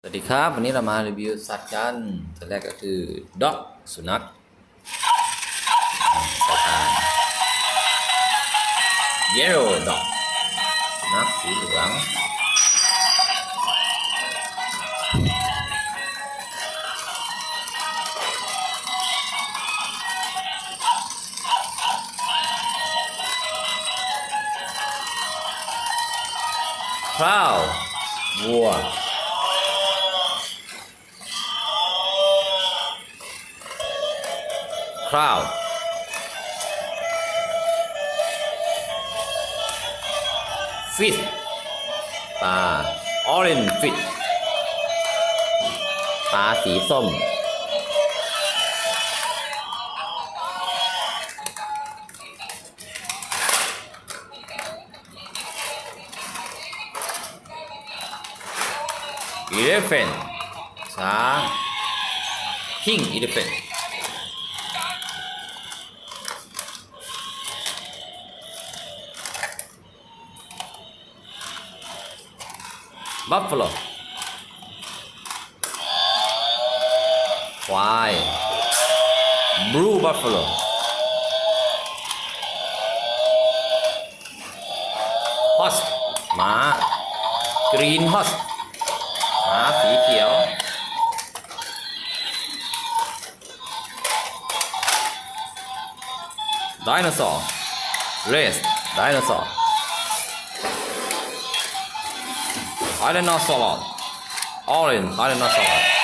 สวัสดีครับวันนี้เรามารีวิวสัตว์กันตัวแรกก็คือด็อกสุนัขสายพานเยลโล่ด็อกสุนัขสีเหลืองพราววัวคร่าวฟิชปาออรเรนฟิชปลาสีส้มอีเลฟเฟนช้างพิงอีเลฟเฟนบัฟฟาโลควายบรูบัฟฟาโลฮอสหมากรีนฮอสหมาสีเขียวไดโนเสาร์เรสไดโนเสาร์ I did not swallow. All in, I did not swallow.